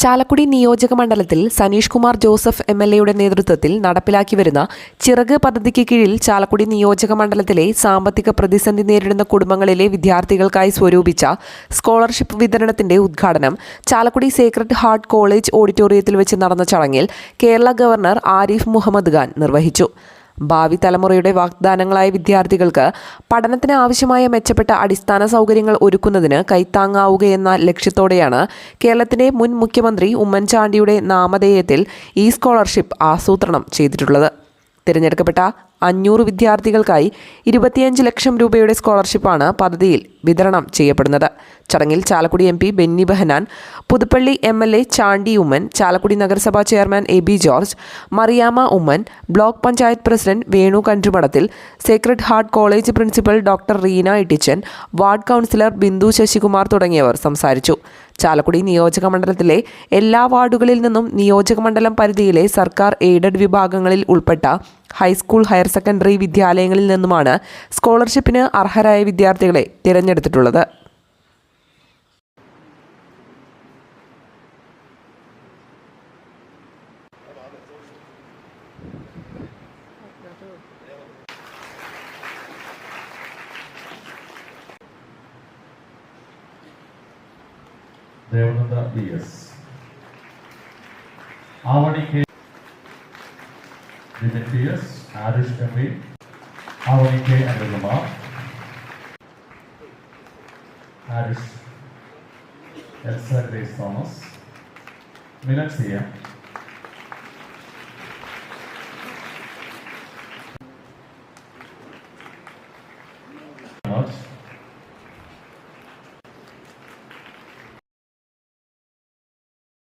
ചാലക്കുടി നിയോജക മണ്ഡലത്തിൽ Saneesh Kumar Joseph M L എയുടെ നേതൃത്വത്തിൽ നടപ്പിലാക്കി വരുന്ന ചിറക് പദ്ധതിക്ക് കീഴിൽ ചാലക്കുടി നിയോജക മണ്ഡലത്തിലെ സാമ്പത്തിക പ്രതിസന്ധി നേരിടുന്ന കുടുംബങ്ങളിലെ വിദ്യാർത്ഥികൾക്കായി സ്വരൂപിച്ച സ്കോളർഷിപ്പ് വിതരണത്തിന്റെ ഉദ്ഘാടനം ചാലക്കുടി സേക്രട്ട് ഹാർട്ട് കോളേജ് ഓഡിറ്റോറിയത്തിൽ വെച്ച് നടന്ന ചടങ്ങിൽ കേരള ഗവർണർ ആരിഫ് മുഹമ്മദ് ഖാൻ നിർവഹിച്ചു ഭാവി തലമുറയുടെ വാഗ്ദാനങ്ങളായ വിദ്യാർത്ഥികൾക്ക് പഠനത്തിന് ആവശ്യമായ മെച്ചപ്പെട്ട അടിസ്ഥാന സൗകര്യങ്ങൾ ഒരുക്കുന്നതിന് കൈത്താങ്ങാവുകയെന്ന ലക്ഷ്യത്തോടെയാണ് കേരളത്തിന്റെ മുൻ മുഖ്യമന്ത്രി ഉമ്മൻചാണ്ടിയുടെ നാമധേയത്തിൽ ഈ സ്കോളർഷിപ്പ് ആസൂത്രണം ചെയ്തിട്ടുള്ളത്. തിരഞ്ഞെടുക്കപ്പെട്ട അഞ്ഞൂറ് വിദ്യാർത്ഥികൾക്കായി ഇരുപത്തിയഞ്ച് ലക്ഷം രൂപയുടെ സ്കോളർഷിപ്പാണ് പദ്ധതിയിൽ വിതരണം ചെയ്യപ്പെടുന്നത്. ചടങ്ങിൽ Chalakudy M P Benny Behanan Puthuppally M L A Chandy Oommen Chalakudy നഗരസഭാ chairman A B George Mariyama Oommen block panchayat president Venu Kandumadathil sacred heart college principal doctor Reena Ittichan ward councillor Bindu Sasikumar തുടങ്ങിയവർ സംസാരിച്ചു. ചാലക്കുടി നിയോജക മണ്ഡലത്തിലെ എല്ലാ വാർഡുകളിൽ നിന്നും നിയോജക മണ്ഡലം പരിധിയിലെ സർക്കാർ എയ്ഡഡ് വിഭാഗങ്ങളിൽ ഉൾപ്പെട്ട ഹൈസ്കൂൾ ഹയർ സെക്കൻഡറി വിദ്യാലയങ്ങളിൽ നിന്നുമാണ് സ്കോളർഷിപ്പിന് അർഹരായ വിദ്യാർത്ഥികളെ തിരഞ്ഞെടുത്തിട്ടുള്ളത്. V S. Demetrius, Arish Emery, Awanike and Lamar. Arish, Elsa Grace Thomas, Minatsia, much.